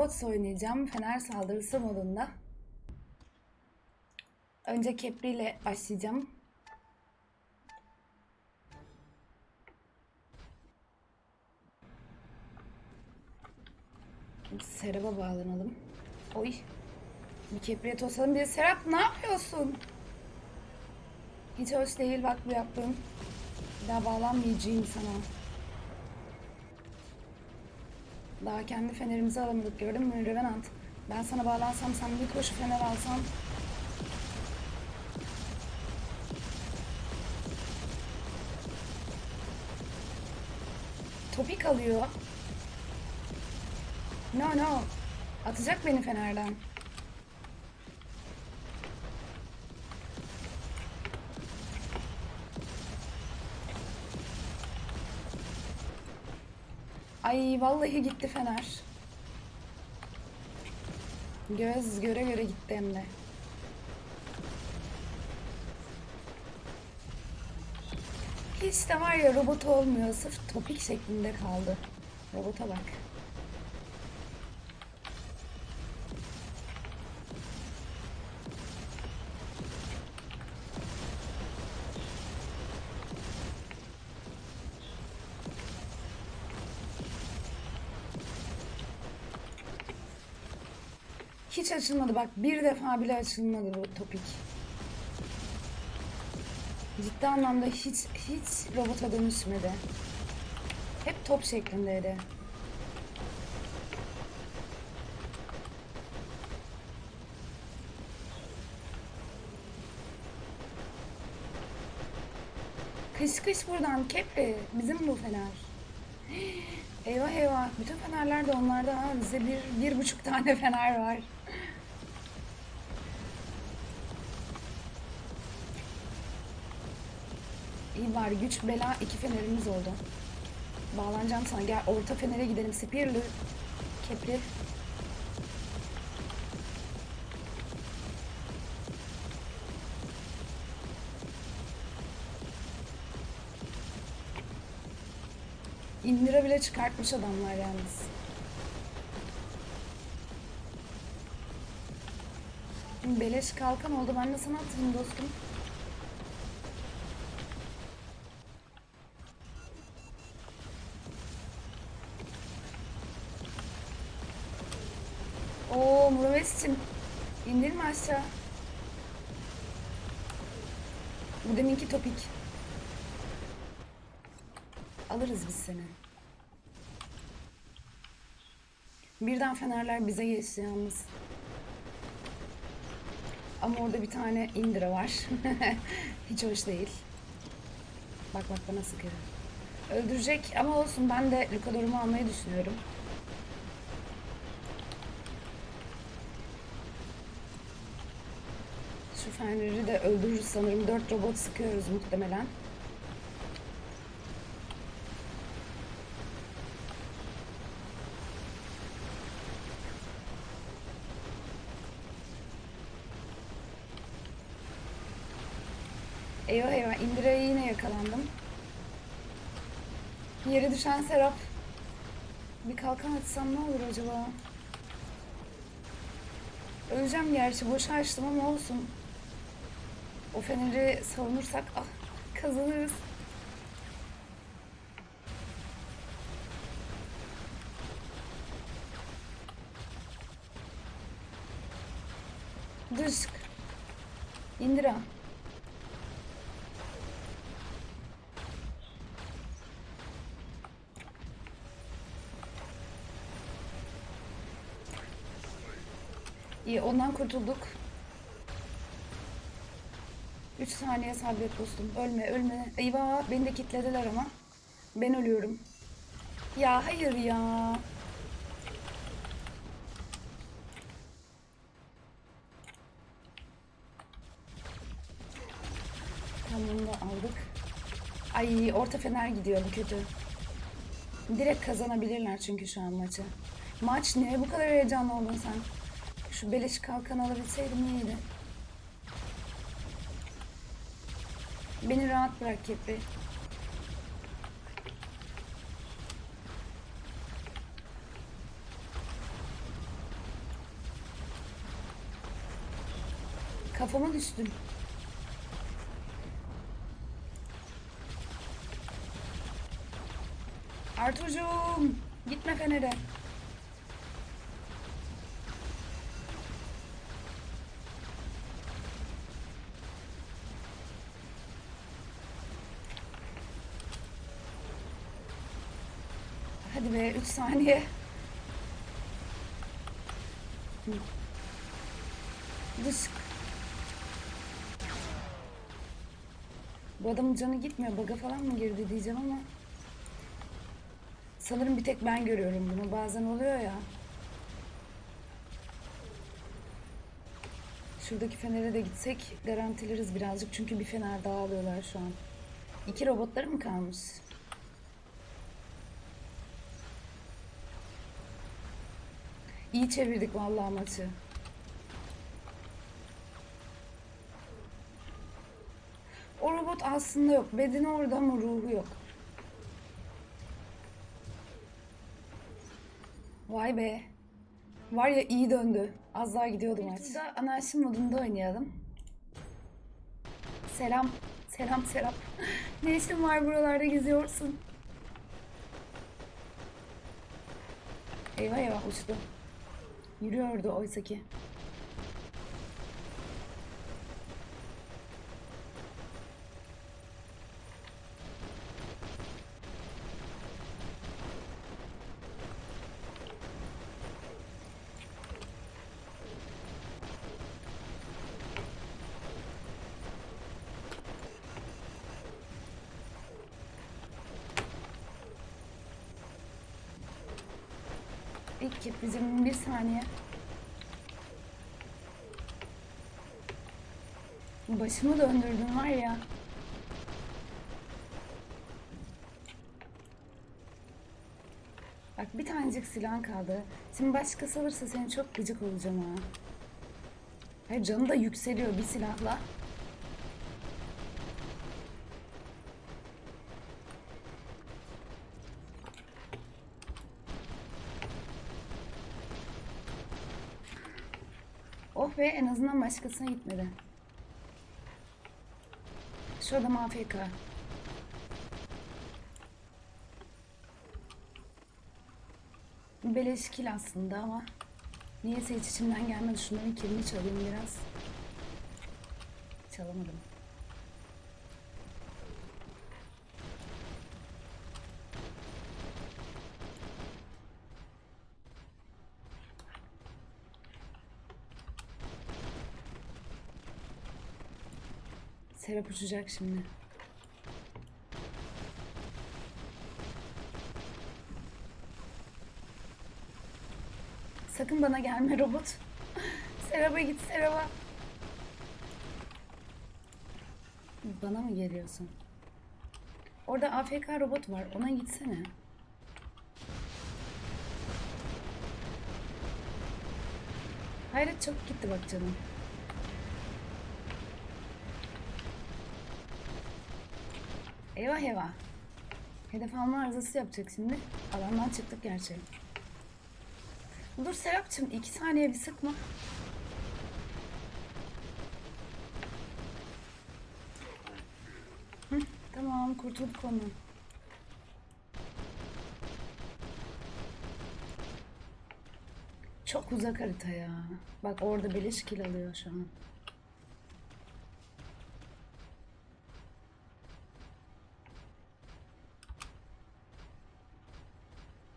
Robots oynayacağım. Fener saldırısı modunda. Önce Kepri ile başlayacağım. Serap'a bağlanalım. Oy. Bir Kepri'ye tosalım diye. Serap ne yapıyorsun? Hiç hoş değil bak bu yaptığın. Bir daha bağlanmayacağım sana. Daha kendi fenerimizi alamadık gördün mü Revenant? Ben sana bağlansam sen bir koşu fener alsan. Topik alıyor. No no. Atacak beni fenerden. Ay vallahi gitti fener. Göz göre göre gitti hem de. Hiç de var ya robot olmuyor. Sırf topik şeklinde kaldı. Robota bak. Açılmadı bak bir defa bile açılmadı bu topik. Ciddi anlamda hiç hiç robota dönüşmedi. Hep top şeklindeydi. Kış kış buradan Kepri bizim bu fener. Eyvah eyvah bütün fenerler de onlarda ha bize bir, bir buçuk tane fener var. İyi var güç bela iki fenerimiz oldu. Bağlanacağım sana gel orta fenere gidelim Spirli Kepri. İndire bile çıkartmış adamlar yalnız. Beleş kalkan oldu. Ben de sana atayım dostum. Muraves'cim. İndirme aşağı. Bu deminki topik. Alırız biz seni. Birden fenerler bize geçti yalnız. Ama orada bir tane indira var. Hiç hoş değil. Bak bak bana sıkıyor. Öldürecek ama olsun ben de Lukadorumu almayı düşünüyorum. Feneri de öldürürüz sanırım. Dört robot sıkıyoruz muhtemelen. Eyvah eyvah Indira'ya yine yakalandım. Yere düşen Serap. Bir kalkan açsam ne olur acaba? Öleceğim gerçi boşa açtım ama olsun. O feneri savunursak ah, kazanırız. Dışk. Indira. İyi ondan kurtulduk. 3 saniye sabret dostum. Ölme ölme. Eyvah beni de kilitlediler ama. Ben ölüyorum. Ya hayır ya. Tamam da aldık. Ay orta fener gidiyor bu kötü. Direkt kazanabilirler çünkü şu an maçı. Maç ne? Bu kadar heyecanlı oldun sen. Şu beleş kalkan alabilseydim iyiydi. Beni rahat bırak Kepi. Kafama düştüm. Arturcuğum gitme Fener'e. Be 3 saniye. Hı. Dış. Bu adamın canı gitmiyor. Baga falan mı girdi diyeceğim ama. Sanırım bir tek ben görüyorum bunu. Bazen oluyor ya. Şuradaki fenere de gitsek garantileriz birazcık. Çünkü bir fener daha alıyorlar şu an. İki robotları mı kalmış? İyi çevirdik vallahi maçı. O robot aslında yok. Bedeni orada ama ruhu yok. Vay be. Var ya iyi döndü. Az daha gidiyordu maç. Burada anarşi modunda oynayalım. Selam. Selam Serap. ne işin var buralarda geziyorsun? Eyvah eyvah uçtu. Yürüyordu oysa ki. Kez bizim bir saniye. Başımı döndürdün var ya. Bak bir tanecik silahın kaldı. Şimdi başkası alırsa seni çok gıcık olacağım ha. Hayır canı da yükseliyor bir silahla. Azından başkasına gitmedi. Şu adam AFK. Beleş kill aslında ama niyeyse hiç içimden gelmedi. Şunların kilini çalayım biraz. Çalamadım. Serap uçacak şimdi. Sakın bana gelme robot. Serap'a git Serap'a. Bana mı geliyorsun? Orada AFK robot var. Ona gitsene. Hayret çok gitti bak canım. Eyvah eyvah. Hedef alma arızası yapacak şimdi. Alandan çıktık gerçi. Dur Serapcığım iki saniye bir sıkma. Tamam kurtulduk onu. Çok uzak harita ya. Bak orada beleş kill alıyor şu an.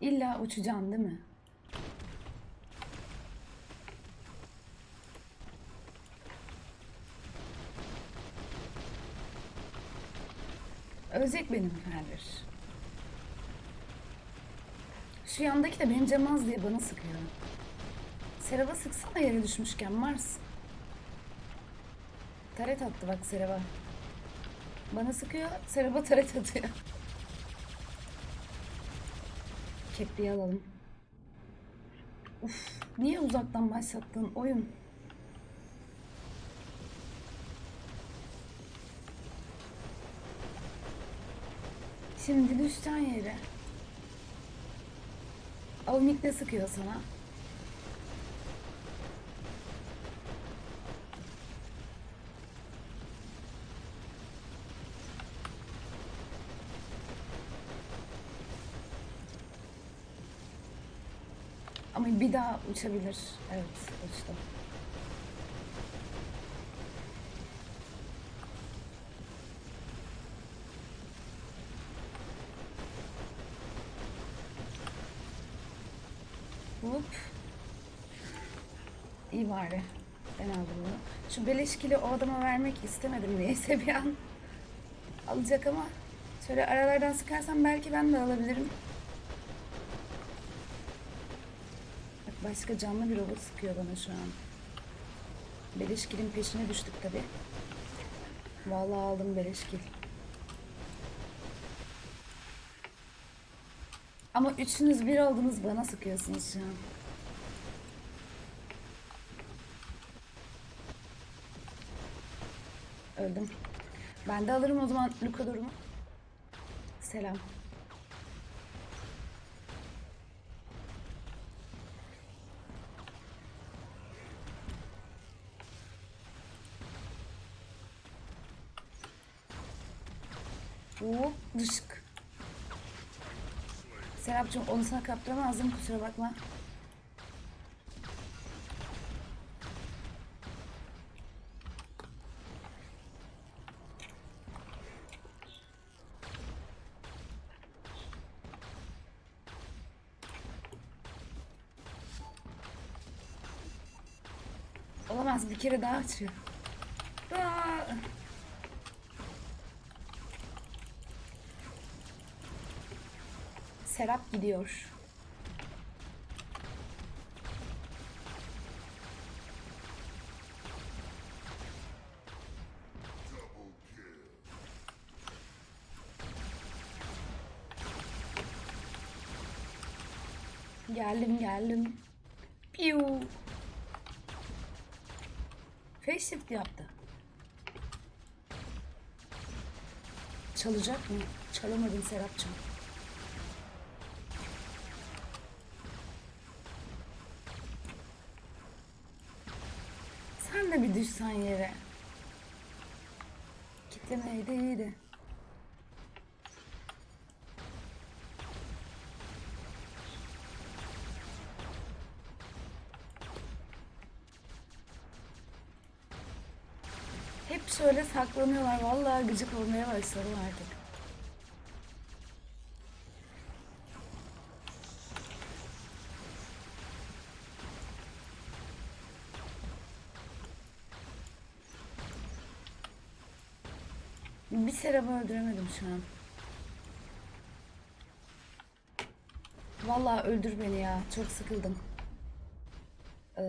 İlla uçacaksın değil mi? Ölecek benim Ferdir. Şu yandaki de benim Cemaz diye bana sıkıyor. Serap'a sıksana yere düşmüşken Mars. Taret attı bak Serap'a. Bana sıkıyor, Serap'a taret atıyor. Kepliği alalım. Uf, niye uzaktan başlattın oyun? Şimdi düşeceksin yere. Avnik de sıkıyor sana. Ama bir daha uçabilir. Evet uçtu. Hop. İyi bari. Ben aldım bunu. Şu beleşkili o adama vermek istemedim neyse bir an. Alacak ama şöyle aralardan sıkarsam belki ben de alabilirim. Başka canlı bir robot sıkıyor bana şu an. Beleşkilin peşine düştük tabi. Vallahi aldım beleşkil. Ama üçünüz bir oldunuz bana sıkıyorsunuz şu an. Öldüm. Ben de alırım o zaman Luka durumu. Selam. Hop dışık. Serapcığım onu sana kaptıramazdım kusura bakma. Olamaz bir kere daha açıyor. Aa! Serap gidiyor. Geldim geldim. Piu. Facelift yaptı. Çalacak mı? Çalamadın Serapcığım. Sen de bir düşsen yere. Kitlemeydi iyiydi. Hep şöyle saklanıyorlar. Vallahi gıcık olmaya başladım artık. Bir Serap'ı öldüremedim şu an. Vallahi öldür beni ya. Çok sıkıldım. Ee,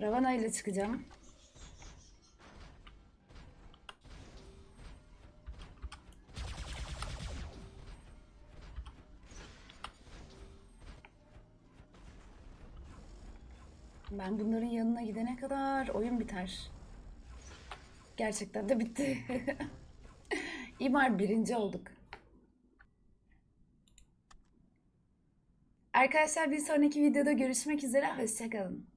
Ravana ile çıkacağım. Ben bunların yanına gidene kadar oyun biter. Gerçekten de bitti. İmar birinci olduk. Arkadaşlar bir sonraki videoda görüşmek üzere. Hoşçakalın.